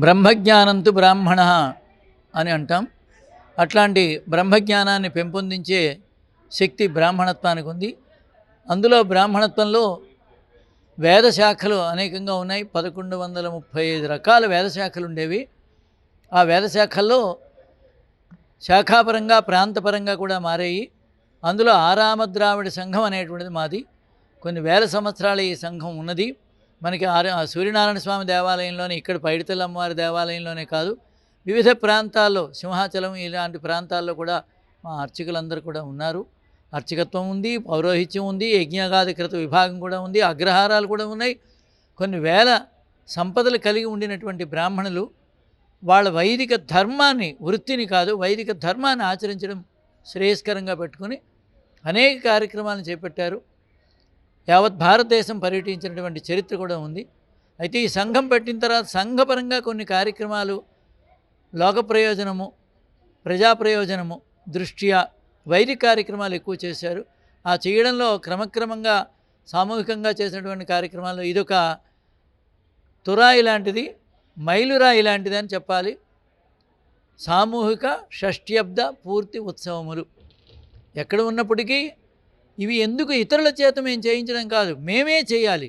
బ్రహ్మజ్ఞానంతు బ్రాహ్మణ అని అంటాం. అట్లాంటి బ్రహ్మజ్ఞానాన్ని పెంపొందించే శక్తి బ్రాహ్మణత్వానికి ఉంది. అందులో బ్రాహ్మణత్వంలో వేద శాఖలు అనేకంగా ఉన్నాయి. పదకొండు వందల ముప్పై ఐదు రకాల వేద శాఖలు ఉండేవి ఆ వేద శాఖల్లో శాఖాపరంగా ప్రాంతపరంగా కూడా మారాయి. అందులో ఆరామద్రావిడ సంఘం అనేటువంటిది మాది. కొన్ని వేల సంవత్సరాల ఈ సంఘం ఉన్నది. మనకి సూర్యనారాయణ స్వామి దేవాలయంలోనే ఇక్కడ పైడితల్లి అమ్మవారి దేవాలయంలోనే కాదు వివిధ ప్రాంతాల్లో సింహాచలం ఇలాంటి ప్రాంతాల్లో కూడా మా అర్చకులందరూ కూడా ఉన్నారు. అర్చకత్వం ఉంది పౌరోహిత్యం ఉంది యజ్ఞాగాధికృత విభాగం కూడా ఉంది అగ్రహారాలు కూడా ఉన్నాయి. కొన్ని వేల సంపదలు కలిగి ఉండినటువంటి బ్రాహ్మణులు వాళ్ళ వైదిక ధర్మాన్ని వృత్తిని కాదు వైదిక ధర్మాన్ని ఆచరించడం శ్రేయస్కరంగా పెట్టుకుని అనేక కార్యక్రమాలను చేపట్టారు. యావత్ భారతదేశం పర్యటించినటువంటి చరిత్ర కూడా ఉంది. అయితే ఈ సంఘం పెట్టిన తర్వాత సంఘపరంగా కొన్ని కార్యక్రమాలు లోక ప్రయోజనము ప్రజా ప్రయోజనము దృష్ట్యా వైద్య కార్యక్రమాలు ఎక్కువ చేశారు. ఆ చేయడంలో క్రమక్రమంగా సామూహికంగా చేసినటువంటి కార్యక్రమాల్లో ఇదొక తురాయి లాంటిది మైలురాయి లాంటిది అని చెప్పాలి. సామూహిక షష్ట్యబ్ద పూర్తి ఉత్సవములు. ఎక్కడ ఉన్నప్పటికీ ఇవి ఎందుకు ఇతరుల చేత మేము చేయించడం కాదు మేమే చేయాలి.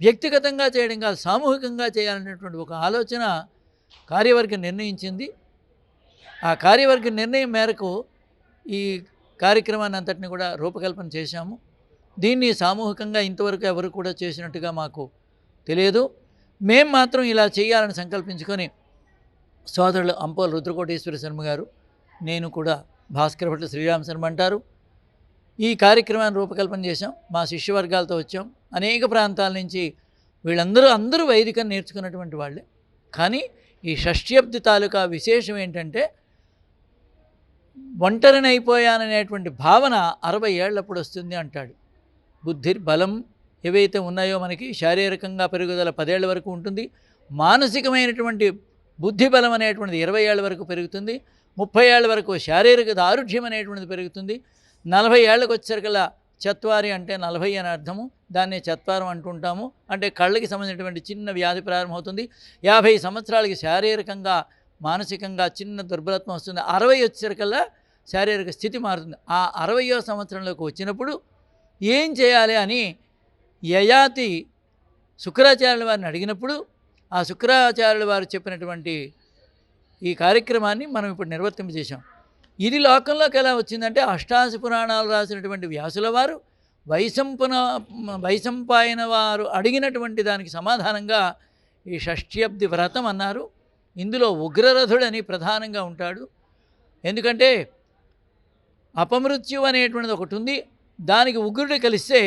వ్యక్తిగతంగా చేయడం కాదు సామూహికంగా చేయాలనేటువంటి ఒక ఆలోచన కార్యవర్గం నిర్ణయించింది. ఆ కార్యవర్గ నిర్ణయం మేరకు ఈ కార్యక్రమాన్ని అంతటిని కూడా రూపకల్పన చేశాము. దీన్ని సామూహికంగా ఇంతవరకు ఎవరు కూడా చేసినట్టుగా మాకు తెలియదు. మేం మాత్రం ఇలా చేయాలని సంకల్పించుకొని సోదరులు అంపోల్ రుద్రకోటేశ్వర శర్మ గారు నేను కూడా భాస్కర్ భట్ల శ్రీరామ్ శర్మ అంటారు. ఈ కార్యక్రమాన్ని రూపకల్పన చేశాం. మా శిష్యవర్గాలతో వచ్చాం. అనేక ప్రాంతాల నుంచి వీళ్ళందరూ అందరూ వైదికం నేర్చుకున్నటువంటి వాళ్ళే. కానీ ఈ షష్ట్యబ్ది తాలూకా విశేషం ఏంటంటే ఒంటరినైపోయాననేటువంటి భావన అరవై ఏళ్ళప్పుడు వస్తుంది అంటాడు. బుద్ధి బలం ఏవైతే ఉన్నాయో మనకి శారీరకంగా పెరుగుదల పదేళ్ళ వరకు ఉంటుంది. మానసికమైనటువంటి బుద్ధి బలం అనేటువంటిది ఇరవై ఏళ్ళ వరకు పెరుగుతుంది. ముప్పై ఏళ్ళ వరకు శారీరక దారుఢ్యం అనేటువంటిది పెరుగుతుంది. నలభై ఏళ్ళకి వచ్చేసరికల్లా చత్వారి అంటే నలభై అని అర్థము దాన్ని చత్వారం అంటుంటాము. అంటే కళ్ళకి సంబంధించినటువంటి చిన్న వ్యాధి ప్రారంభమవుతుంది యాభై సంవత్సరాలకి శారీరకంగా మానసికంగా చిన్న దుర్బలత్వం వస్తుంది. అరవై వచ్చరికల్లా శారీరక స్థితి మారుతుంది. ఆ అరవయో సంవత్సరంలోకి వచ్చినప్పుడు ఏం చేయాలి అని యయాతి శుక్రాచార్యుల వారిని అడిగినప్పుడు ఆ శుక్రాచార్యుల వారు చెప్పినటువంటి ఈ కార్యక్రమాన్ని మనం ఇప్పుడు నిర్వర్తింపజేశాం. ఇది లోకంలోకి ఎలా వచ్చిందంటే అష్టాశ పురాణాలు రాసినటువంటి వ్యాసుల వారు వైశంపున వైశంపాయన వారు అడిగినటువంటి దానికి సమాధానంగా ఈ షష్ఠ్యబ్ది వ్రతం అన్నారు. ఇందులో ఉగ్రరథుడని ప్రధానంగా ఉంటాడు. ఎందుకంటే అపమృత్యు అనేటువంటిది ఒకటి ఉంది. దానికి ఉగ్రుడు కలిస్తే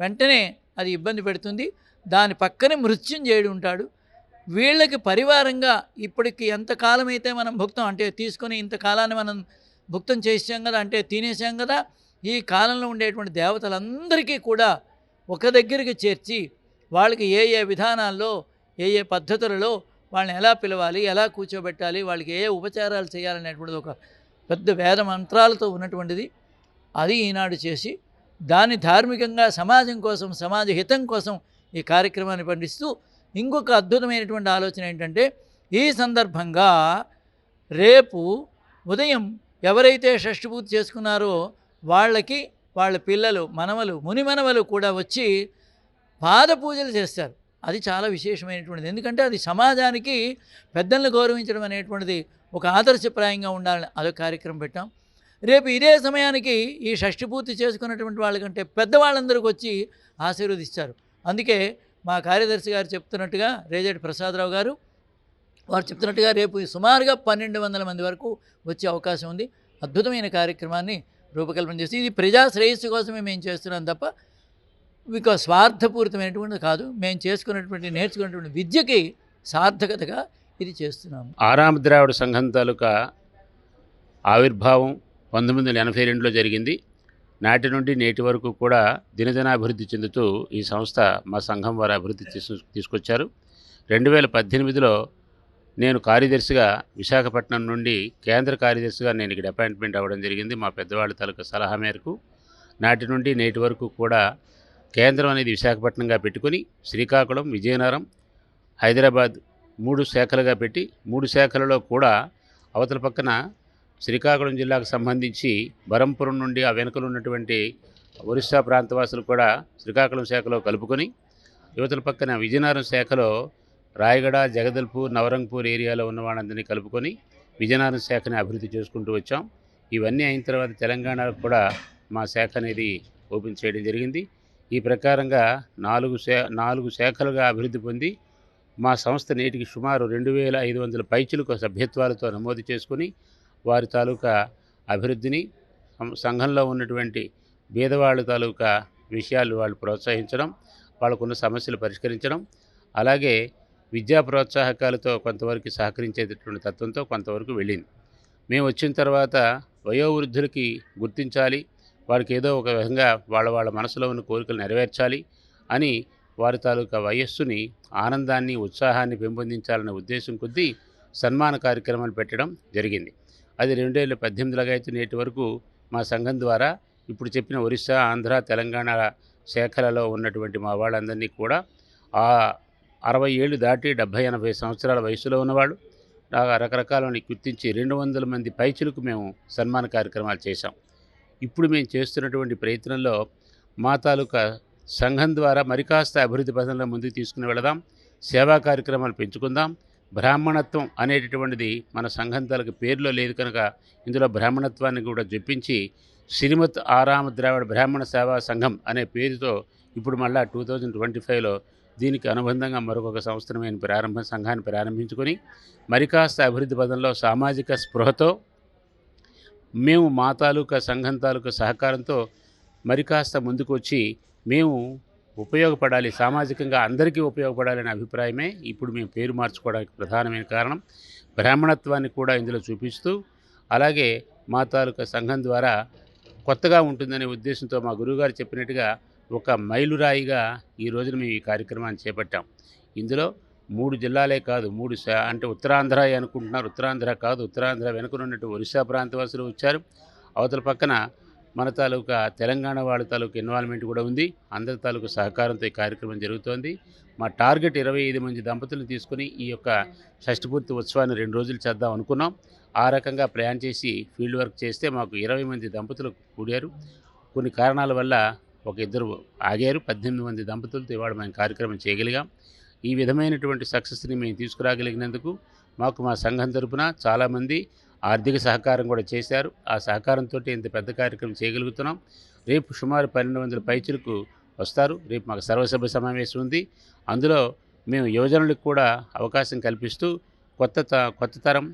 వెంటనే అది ఇబ్బంది పెడుతుంది. దాని పక్కనే మృత్యుంజయుడు ఉంటాడు. వీళ్ళకి పరివారంగా ఇప్పటికి ఎంత కాలమైతే మనం భుక్తం అంటే తీసుకొని ఇంతకాలాన్ని మనం భుక్తం చేసాం కదా అంటే తినేసాం కదా ఈ కాలంలో ఉండేటువంటి దేవతలందరికీ కూడా ఒక దగ్గరికి చేర్చి వాళ్ళకి ఏ ఏ విధానాల్లో ఏ ఏ పద్ధతులలో వాళ్ళని ఎలా పిలవాలి ఎలా కూర్చోబెట్టాలి వాళ్ళకి ఏ ఏ ఉపచారాలు చేయాలనేటువంటిది ఒక పెద్ద వేద మంత్రాలతో ఉన్నటువంటిది. అది ఈనాడు చేసి దాన్ని ధార్మికంగా సమాజం కోసం సమాజ హితం కోసం ఈ కార్యక్రమాన్ని పండిస్తూ ఇంకొక అద్భుతమైనటువంటి ఆలోచన ఏంటంటే ఈ సందర్భంగా రేపు ఉదయం ఎవరైతే షష్ఠి పూర్తి చేసుకున్నారో వాళ్ళకి వాళ్ళ పిల్లలు మనవలు ముని మనవలు కూడా వచ్చి పాద పూజలు చేస్తారు. అది చాలా విశేషమైనటువంటిది. ఎందుకంటే అది సమాజానికి పెద్దలను గౌరవించడం అనేటువంటిది ఒక ఆదర్శప్రాయంగా ఉండాలని అదొక కార్యక్రమం పెట్టాం. రేపు ఇదే సమయానికి ఈ షష్ఠి పూర్తి చేసుకున్నటువంటి వాళ్ళకంటే పెద్దవాళ్ళందరికీ వచ్చి ఆశీర్వదిస్తారు. అందుకే మా కార్యదర్శి గారు చెప్తున్నట్టుగా రేజేటి ప్రసాదరావు గారు వారు చెప్తున్నట్టుగా రేపు సుమారుగా పన్నెండు వందల మంది వరకు వచ్చే అవకాశం ఉంది. అద్భుతమైన కార్యక్రమాన్ని రూపకల్పన చేసి ఇది ప్రజా శ్రేయస్సు కోసమే మేము చేస్తున్నాం తప్ప మీకు స్వార్థపూరితమైనటువంటిది కాదు. మేము చేసుకున్నటువంటి నేర్చుకున్నటువంటి విద్యకి సార్థకతగా ఇది చేస్తున్నాము. ఆరామ ద్రావిడ సంఘం తాలూకా ఆవిర్భావం పంతొమ్మిది వందల ఎనభై రెండులో జరిగింది. నాటి నుండి నేటి వరకు కూడా దినదినాభివృద్ధి చెందుతూ ఈ సంస్థ మా సంఘం వారు అభివృద్ధి తీసు తీసుకొచ్చారు. రెండు వేల పద్దెనిమిదిలో నేను కార్యదర్శిగా విశాఖపట్నం నుండి కేంద్ర కార్యదర్శిగా నేను ఇక్కడ అపాయింట్మెంట్ అవ్వడం జరిగింది. మా పెద్దవాళ్ళ తాలూకా సలహా మేరకు నాటి నుండి నేటి వరకు కూడా కేంద్రం అనేది విశాఖపట్నంగా పెట్టుకుని శ్రీకాకుళం విజయనగరం హైదరాబాద్ మూడు శాఖలుగా పెట్టి మూడు శాఖలలో కూడా అవతల పక్కన శ్రీకాకుళం జిల్లాకు సంబంధించి బరంపురం నుండి ఆ వెనుకలు ఉన్నటువంటి ఒరిస్సా ప్రాంతవాసులు కూడా శ్రీకాకుళం శాఖలో కలుపుకొని యువతల పక్కన విజయనగరం శాఖలో రాయగడ జగదల్పూర్ నవరంగపూర్ ఏరియాలో ఉన్న వాళ్ళందరినీ కలుపుకొని విజయనగరం శాఖని అభివృద్ధి చేసుకుంటూ వచ్చాం. ఇవన్నీ అయిన తర్వాత తెలంగాణలో కూడా మా శాఖ అనేది ఓపెన్ చేయడం జరిగింది. ఈ ప్రకారంగా నాలుగు శా నాలుగు శాఖలుగా అభివృద్ధి పొంది మా సంస్థ నేటికి సుమారు రెండు వేల ఐదు వందల పైచులకు సభ్యత్వాలతో నమోదు చేసుకుని వారి తాలూకా అభివృద్ధిని సంఘంలో ఉన్నటువంటి బీదవాళ్ళ తాలూకా విషయాలు వాళ్ళు ప్రోత్సహించడం వాళ్ళకున్న సమస్యలు పరిష్కరించడం అలాగే విద్యా ప్రోత్సాహకాలతో కొంతవరకు సహకరించేటటువంటి తత్వంతో కొంతవరకు వెళ్ళింది. మేము వచ్చిన తర్వాత వయోవృద్ధులకి గుర్తించాలి వారికి ఏదో ఒక విధంగా వాళ్ళ వాళ్ళ మనసులో ఉన్న కోరికలు నెరవేర్చాలి అని వారి తాలూకా వయస్సుని ఆనందాన్ని ఉత్సాహాన్ని పెంపొందించాలనే ఉద్దేశం కొద్దీ సన్మాన కార్యక్రమాలు పెట్టడం జరిగింది. అది రెండు వేల పద్దెనిమిదిలాగా అయితే నేటి వరకు మా సంఘం ద్వారా ఇప్పుడు చెప్పిన ఒరిస్సా ఆంధ్ర తెలంగాణ శాఖలలో ఉన్నటువంటి మా వాళ్ళందరినీ కూడా ఆ అరవై ఏళ్ళు దాటి డెబ్భై ఎనభై సంవత్సరాల వయసులో ఉన్నవాళ్ళు రకరకాలని గుర్తించి రెండు వందల మంది పైచులకు మేము సన్మాన కార్యక్రమాలు చేశాం. ఇప్పుడు మేము చేస్తున్నటువంటి ప్రయత్నంలో మా తాలూకా సంఘం ద్వారా మరికాస్త అభివృద్ధి పథంలో ముందుకు తీసుకుని వెళదాం. సేవా కార్యక్రమాలు పెంచుకుందాం. బ్రాహ్మణత్వం అనేటటువంటిది మన సంఘం తాలూకు పేరులో లేదు కనుక ఇందులో బ్రాహ్మణత్వాన్ని కూడా జొప్పించి శ్రీమత్ ఆరామ ద్రావిడ బ్రాహ్మణ సేవా సంఘం అనే పేరుతో ఇప్పుడు మళ్ళా టూ థౌజండ్ ట్వంటీ ఫైవ్లో దీనికి అనుబంధంగా మరొక సంవత్సరం మేము ప్రారంభ సంఘాన్ని ప్రారంభించుకొని మరి కాస్త అభివృద్ధి పదంలో సామాజిక స్పృహతో మేము మా తాలూకా సంఘం తాలూకా సహకారంతో మరి కాస్త ముందుకు వచ్చి మేము ఉపయోగపడాలి సామాజికంగా అందరికీ ఉపయోగపడాలనే అభిప్రాయమే ఇప్పుడు మేము పేరు మార్చుకోవడానికి ప్రధానమైన కారణం. బ్రాహ్మణత్వాన్ని కూడా ఇందులో చూపిస్తూ అలాగే మా తాలూకా సంఘం ద్వారా కొత్తగా ఉంటుందనే ఉద్దేశంతో మా గురువుగారు చెప్పినట్టుగా ఒక మైలురాయిగా ఈ రోజున మేము ఈ కార్యక్రమాన్ని చేపట్టాం. ఇందులో మూడు జిల్లాలే కాదు మూడు అంటే ఉత్తరాంధ్ర అనుకుంటున్నారు. ఉత్తరాంధ్ర కాదు ఉత్తరాంధ్ర వెనుకనున్నట్టు ఒరిస్సా ప్రాంతవాసులు వచ్చారు. అవతల పక్కన మన తాలూకా తెలంగాణ వాళ్ళ తాలూకా ఇన్వాల్వ్మెంట్ కూడా ఉంది. అందరి తాలూకా సహకారంతో ఈ కార్యక్రమం జరుగుతోంది. మా టార్గెట్ ఇరవై ఐదు మంది దంపతులను తీసుకుని ఈ యొక్క షష్ఠపూర్తి ఉత్సవాన్ని రెండు రోజులు చేద్దాం అనుకున్నాం. ఆ రకంగా ప్లాన్ చేసి ఫీల్డ్ వర్క్ చేస్తే మాకు ఇరవై మంది దంపతులు కూడారు. కొన్ని కారణాల వల్ల ఒక ఇద్దరు ఆగారు. పద్దెనిమిది మంది దంపతులతో ఇవాళ మేము కార్యక్రమం చేయగలిగాం. ఈ విధమైనటువంటి సక్సెస్ని మేము తీసుకురాగలిగినందుకు మాకు మా సంఘం తరపున చాలామంది ఆర్థిక సహకారం కూడా చేశారు. ఆ సహకారంతో ఇంత పెద్ద కార్యక్రమం చేయగలుగుతున్నాం. రేపు సుమారు పన్నెండు వందల పైచులకు వస్తారు. రేపు మాకు సర్వసభ్య సమావేశం ఉంది. అందులో మేము యువజనులకు కూడా అవకాశం కల్పిస్తూ కొత్త త కొత్త తరం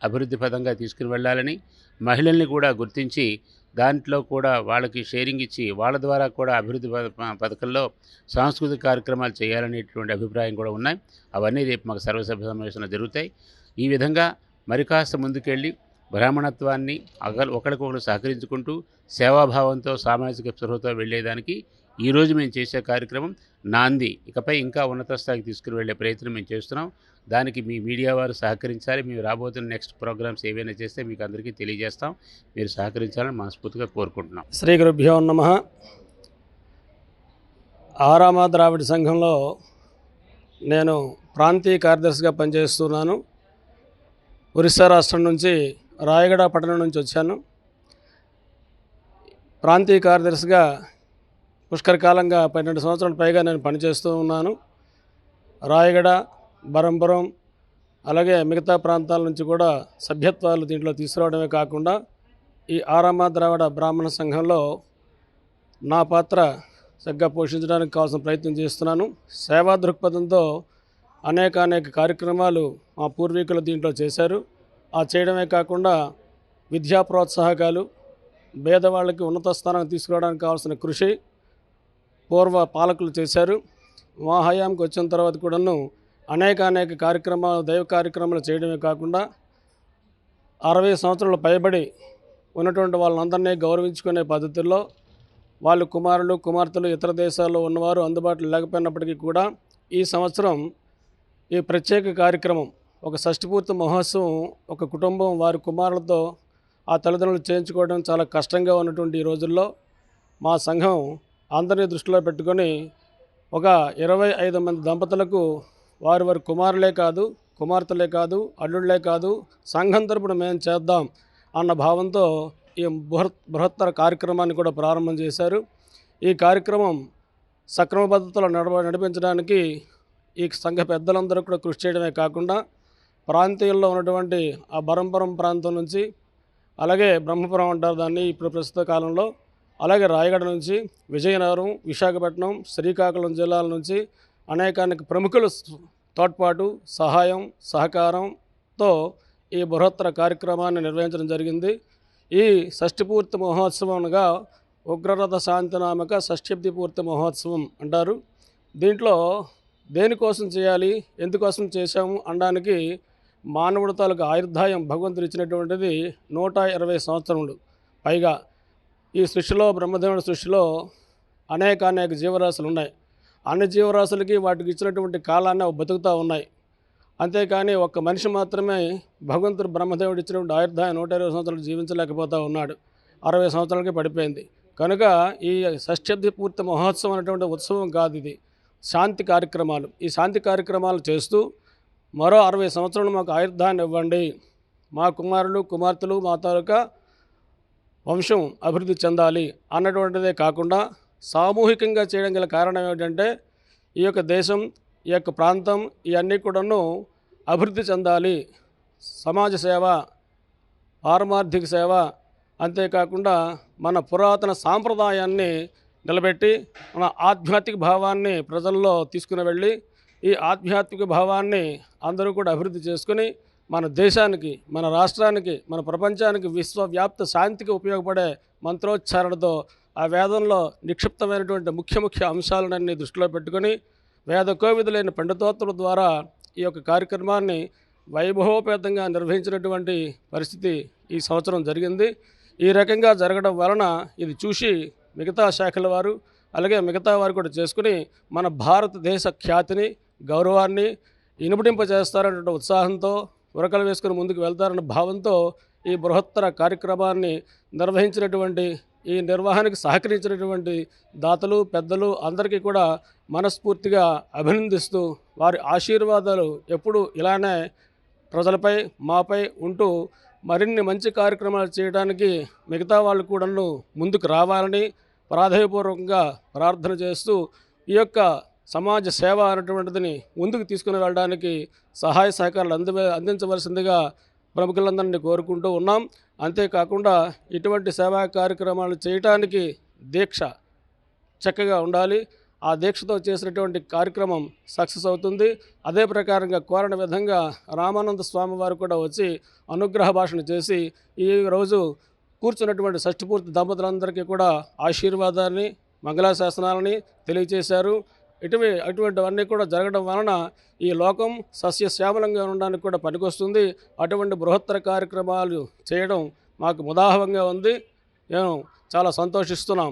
అభివృద్ధి పదంగా తీసుకుని వెళ్ళాలని మహిళల్ని కూడా గుర్తించి దాంట్లో కూడా వాళ్ళకి షేరింగ్ ఇచ్చి వాళ్ళ ద్వారా కూడా అభివృద్ధి పథకంలో సాంస్కృతిక కార్యక్రమాలు చేయాలనేటువంటి అభిప్రాయం కూడా ఉన్నాయి. అవన్నీ రేపు మాకు సర్వసభ్య సమావేశంలో జరుగుతాయి. ఈ విధంగా మరి కాస్త ముందుకెళ్ళి బ్రాహ్మణత్వాన్ని అగ ఒకరికొకరు సహకరించుకుంటూ సేవాభావంతో సామాజిక స్పృహతో వెళ్ళేదానికి ఈరోజు మేము చేసే కార్యక్రమం నాంది. ఇకపై ఇంకా ఉన్నత స్థాయికి తీసుకుని వెళ్ళే ప్రయత్నం మేము చేస్తున్నాం. దానికి మీ మీడియా వారు సహకరించాలి. మేము రాబోతున్న నెక్స్ట్ ప్రోగ్రామ్స్ ఏవైనా చేస్తే మీకు అందరికీ తెలియజేస్తాం. మీరు సహకరించాలని మనస్ఫూర్తిగా కోరుకుంటున్నాం. శ్రీ గురుభ్యో నమ. ఆరామ ద్రావిడ సంఘంలో నేను ప్రాంతీయ కార్యదర్శిగా పనిచేస్తున్నాను. ఒరిస్సా రాష్ట్రం నుంచి రాయగడ పట్టణం నుంచి వచ్చాను. ప్రాంతీయ కార్యదర్శిగా పుష్కరకాలంగా పన్నెండు సంవత్సరాల పైగా నేను పనిచేస్తూ ఉన్నాను. రాయగడ బరంపురం అలాగే మిగతా ప్రాంతాల నుంచి కూడా సభ్యత్వాలు దీంట్లో తీసుకురావడమే కాకుండా ఈ ఆరామ ద్రావిడ బ్రాహ్మణ సంఘంలో నా పాత్ర సరిగ్గా పోషించడానికి కావాల్సిన ప్రయత్నం చేస్తున్నాను. సేవా దృక్పథంతో అనేక అనేక కార్యక్రమాలు మా పూర్వీకులు దీంట్లో చేశారు. చేయడమే కాకుండా విద్యా ప్రోత్సాహకాలు పేదవాళ్ళకి ఉన్నత స్థానం తీసుకురావడానికి కావాల్సిన కృషి పూర్వ పాలకులు చేశారు. మా హయాంకి వచ్చిన తర్వాత కూడాను అనేక అనేక కార్యక్రమాలు దైవ కార్యక్రమాలు చేయడమే కాకుండా అరవై సంవత్సరాలు పైబడి ఉన్నటువంటి వాళ్ళందరినీ గౌరవించుకునే పద్ధతుల్లో వాళ్ళు కుమారులు కుమార్తెలు ఇతర దేశాల్లో ఉన్నవారు అందుబాటులో లేకపోయినప్పటికీ కూడా ఈ సంవత్సరం ఈ ప్రత్యేక కార్యక్రమం ఒక షష్టిపూర్తి మహోత్సవం ఒక కుటుంబం వారి కుమారులతో ఆ తల్లిదండ్రులు చేయించుకోవడం చాలా కష్టంగా ఉన్నటువంటి ఈ రోజుల్లో మా సంఘం అందరినీ దృష్టిలో పెట్టుకొని ఒక ఇరవై ఐదు మంది దంపతులకు వారి వారి కుమారులే కాదు కుమార్తెలే కాదు అల్లుళ్ళే కాదు సంఘం తరపున మేము చేద్దాం అన్న భావంతో ఈ బృహత్ బృహత్తర కార్యక్రమాన్ని కూడా ప్రారంభం చేశారు. ఈ కార్యక్రమం సక్రమ పద్ధతిలో నడవ నడిపించడానికి ఈ సంఘ పెద్దలందరూ కూడా కృషి చేయడమే కాకుండా ప్రాంతీయంలో ఉన్నటువంటి ఆ బరంపురం ప్రాంతం నుంచి అలాగే బ్రహ్మపురం అంటారు దాన్ని ఇప్పుడు ప్రస్తుత కాలంలో అలాగే రాయగడ నుంచి విజయనగరం విశాఖపట్నం శ్రీకాకుళం జిల్లాల నుంచి అనేకానేక ప్రముఖుల తోడ్పాటు సహాయం సహకారంతో ఈ బృహత్తర కార్యక్రమాన్ని నిర్వహించడం జరిగింది. ఈ షష్ఠిపూర్తి మహోత్సవంగా ఉగ్రరథ శాంతినామక షష్ఠబ్ది పూర్తి మహోత్సవం అంటారు. దీంట్లో దేనికోసం చేయాలి ఎందుకోసం చేశాము అనడానికి మానవుడు తాలూకు ఆయుర్దాయం భగవంతుడు ఇచ్చినటువంటిది నూట ఇరవై సంవత్సరములు. పైగా ఈ సృష్టిలో బ్రహ్మదేవుడి సృష్టిలో అనేక అనేక జీవరాశులు ఉన్నాయి. అన్ని జీవరాశులకి వాటికి ఇచ్చినటువంటి కాలాన్ని అవి బతుకుతూ ఉన్నాయి. అంతేకాని ఒక్క మనిషి మాత్రమే భగవంతుడు బ్రహ్మదేవుడు ఇచ్చినటువంటి ఆయుర్దాయం నూట ఇరవై సంవత్సరాలు జీవించలేకపోతూ ఉన్నాడు. అరవై సంవత్సరాలకి పడిపోయింది. కనుక ఈ షష్ఠబ్ది పూర్తి మహోత్సవం అనేటువంటి ఉత్సవం కాదు ఇది. శాంతి కార్యక్రమాలు. ఈ శాంతి కార్యక్రమాలు చేస్తూ మరో అరవై సంవత్సరాలు మాకు ఆయుర్ధాన్ని ఇవ్వండి. మా కుమారులు కుమార్తెలు మా తాలూకా వంశం అభివృద్ధి చెందాలి అన్నటువంటిదే కాకుండా సామూహికంగా చేయడం గల కారణం ఏమిటంటే ఈ యొక్క దేశం ఈ యొక్క ప్రాంతం ఇవన్నీ కూడాను అభివృద్ధి చెందాలి. సమాజ సేవ పారమార్థిక సేవ అంతేకాకుండా మన పురాతన సాంప్రదాయాన్ని నిలబెట్టి మన ఆధ్యాత్మిక భావాన్ని ప్రజల్లో తీసుకుని వెళ్ళి ఈ ఆధ్యాత్మిక భావాన్ని అందరూ కూడా అభివృద్ధి చేసుకుని మన దేశానికి మన రాష్ట్రానికి మన ప్రపంచానికి విశ్వవ్యాప్త శాంతికి ఉపయోగపడే మంత్రోచ్చారణతో ఆ వేదంలో నిక్షిప్తమైనటువంటి ముఖ్య ముఖ్య అంశాలన్నీ దృష్టిలో పెట్టుకొని వేద కోవిధులైన పండితోత్తుల ద్వారా ఈ యొక్క కార్యక్రమాన్ని వైభవోపేతంగా నిర్వహించినటువంటి పరిస్థితి ఈ సంవత్సరం జరిగింది. ఈ రకంగా జరగడం వలన ఇది చూసి మిగతా శాఖల వారు అలాగే మిగతా వారు కూడా చేసుకుని మన భారతదేశ ఖ్యాతిని గౌరవాన్ని ఇనుమడింపజేస్తారనే ఉత్సాహంతో ఉరకలు వేసుకుని ముందుకు వెళ్తారన్న భావంతో ఈ బృహత్తర కార్యక్రమాన్ని నిర్వహించినటువంటి ఈ నిర్వహణకు సహకరించినటువంటి దాతలు పెద్దలు అందరికీ కూడా మనస్ఫూర్తిగా అభినందిస్తూ వారి ఆశీర్వాదాలు ఎప్పుడూ ఇలానే ప్రజలపై మాపై ఉంటూ మరిన్ని మంచి కార్యక్రమాలు చేయడానికి మిగతా వాళ్ళు కూడాను ముందుకు రావాలని ప్రాధాయపూర్వకంగా ప్రార్థన చేస్తూ ఈ యొక్క సమాజ సేవ అనేటువంటిదని ముందుకు తీసుకుని వెళ్ళడానికి సహాయ సహకారాలు అంది అందించవలసిందిగా ప్రముఖులందరినీ కోరుకుంటూ ఉన్నాం. అంతేకాకుండా ఇటువంటి సేవా కార్యక్రమాలు చేయటానికి దీక్ష చక్కగా ఉండాలి. ఆ దీక్షతో చేసినటువంటి కార్యక్రమం సక్సెస్ అవుతుంది. అదే ప్రకారంగా కోరిన విధంగా రామానంద స్వామి వారు కూడా వచ్చి అనుగ్రహ భాషణ చేసి ఈ రోజు కూర్చున్నటువంటి షష్ఠపూర్తి దంపతులందరికీ కూడా ఆశీర్వాదాన్ని మంగళాశాసనాలని తెలియజేశారు. ఇటువి అటువంటివన్నీ కూడా జరగడం వలన ఈ లోకం సస్యశ్యామలంగా ఉండడానికి కూడా పనికొస్తుంది. అటువంటి బృహత్తర కార్యక్రమాలు చేయడం మాకు ముదాహంగా ఉంది. మేము చాలా సంతోషిస్తున్నాం.